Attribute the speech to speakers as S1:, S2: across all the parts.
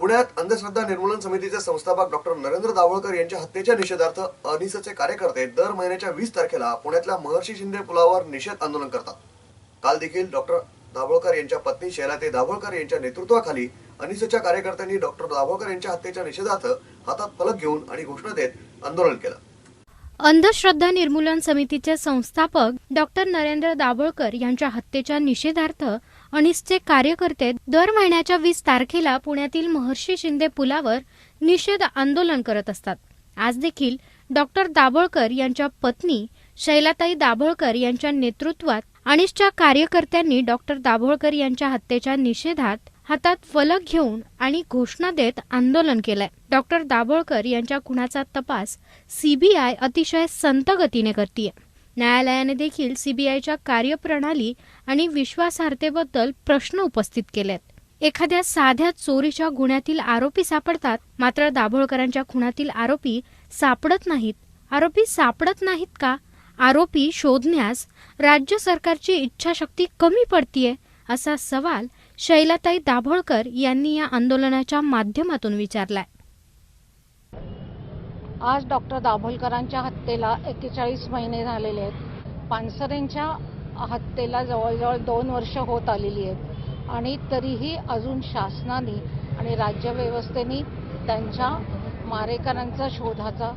S1: पुण्यात अंधश्रद्धा निर्मूलन समितीचे संस्थापक डॉक्टर नरेंद्र दाभोळकर यांच्या हत्येच्या निषेधार्थ अनिसचे कार्यकर्ते दर महिन्याच्या वीस तारखेला पुण्यातल्या महर्षी शिंदे पुलावर निषेध आंदोलन करतात. काल देखील डॉक्टर दाभोळकर यांच्या पत्नी शैलाते दाभोळकर यांच्या नेतृत्वाखाली अनिसच्या कार्यकर्त्यांनी डॉक्टर दाभोळकर यांच्या हत्येच्या निषेधार्थ हातात फलक घेऊन आणि घोषणा देत आंदोलन केलं.
S2: अंधश्रद्धा निर्मूलन समितीचे संस्थापक डॉक्टर नरेंद्र दाभोळकर यांच्या हत्येच्या निषेधार्थ अनिसचे कार्यकर्ते दर महिन्याच्या वीस तारखेला पुण्यातील महर्षी शिंदे पुलावर निषेध आंदोलन करत असतात. आज देखील डॉक्टर दाभोळकर यांच्या पत्नी शैलाताई दाभोळकर यांच्या नेतृत्वात अनिसच्या कार्यकर्त्यांनी डॉक्टर दाभोळकर यांच्या हत्येच्या निषेधात हातात फलक घेऊन आणि घोषणा देत आंदोलन केलंय. डॉक्टर दाभोळकर यांच्या खुनाचा तपास सीबीआय अतिशय संत गतीने करतीये. न्यायालयाने देखील सीबीआयच्या कार्यप्रणाली आणि विश्वासार्हतेबद्दल प्रश्न उपस्थित केलेत. एखाद्या साध्या चोरीच्या गुन्ह्यातील आरोपी सापडतात मात्र दाभोळकरांच्या खुनातील आरोपी सापडत नाहीत. आरोपी सापडत नाहीत का? आरोपी शोधण्यास राज्य सरकारची इच्छाशक्ती कमी पडतीये असा सवाल शैलाताई दाभोळकर यांनी या आंदोलनाच्या माध्यमातून विचारलाय.
S3: आज डॉक्टर दाभोलकरांच्या हत्येला एक्केचाळीस महिने झालेले आहेत. पानसरेंच्या हत्येला जवळजवळ दोन वर्ष होत आलेली आहेत. आणि तरीही अजून शासनाने आणि राज्यव्यवस्थेने त्यांच्या मारेकरांचा शोधाचा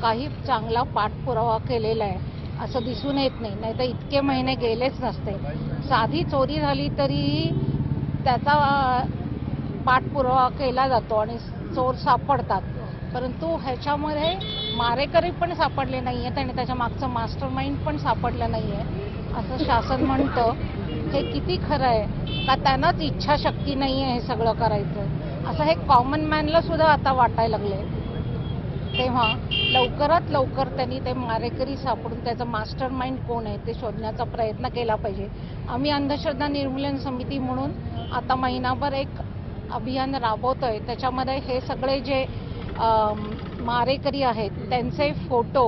S3: काही चांगला पाठपुरावा केलेला आहे असं दिसून येत नाही. नाही तर इतके महिने गेलेच नसते. साधी चोरी झाली तरीही त्याचा पाठपुरावा केला जातो आणि चोर सापडतात. परंतु ह्याच्यामध्ये मारेकरी पण सापडले नाही आहेत आणि त्याच्या मागचं मास्टर माइंड पण सापडलं नाही आहे असं शासन म्हणतं. हे किती खरं आहे? का त्यांनाच इच्छाशक्ती नाही आहे हे सगळं करायचं? असं हे कॉमन मॅनला सुद्धा आता वाटायला लागले तेव्हा लवकरात लवकर त्यांनी ते मारेकरी सापडून त्याचं मास्टर माइंड कोण आहे ते शोधण्याचा प्रयत्न केला पाहिजे. आम्ही अंधश्रद्धा निर्मूलन समिती म्हणून आता महिनाभर एक अभियान राबवतोय. त्याच्यामध्ये हे सगळे जे मारेकरी आहेत. त्यांचे फोटो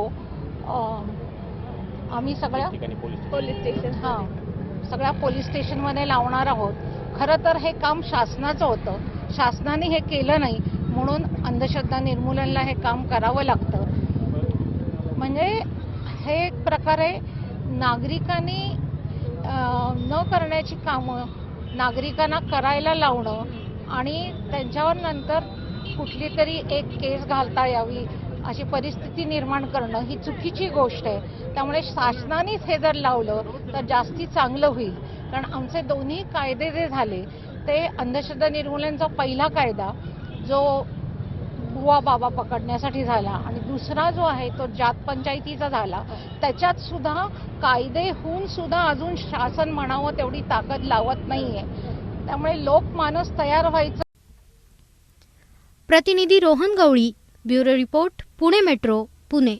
S3: अम, आम्ही सगळ्या पोलीस स्टेशन. हां. सगळ्या पोलीस स्टेशनमध्ये लावणार आहोत. खरं तर हे काम शासनाचं होतं. शासनाने हे केलं नाही. म्हणून अंधश्रद्धा निर्मूलनला हे काम करावं लागतं. म्हणजे हे एक प्रकारे नागरिकांनी न करण्याची कामं नागरिकांना करायला लावणं आणि त्यांच्यावर नंतर कुठली तरी एक केस घालता यावी अशी परिस्थिती निर्माण करणं ही चुकीची गोष्ट आहे. त्यामुळे शासनानेच हे जर लावलं तर जास्ती चांगलं होईल. कारण आमचे दोन्ही कायदे जे झाले ते अंधश्रद्धा निर्मूलनचा पहिला कायदा जो बुवा बाबा पकडण्यासाठी झाला आणि दुसरा जो आहे तो जात पंचायतीचा झाला. त्याच्यात सुद्धा कायदे होऊन सुद्धा अजून शासन म्हणावं तेवढी ताकद लावत नाहीये. त्यामुळे लोकमानस तयार व्हायचं
S2: प्रतिनिधी Rohan Gawali bureau report Pune metro Pune.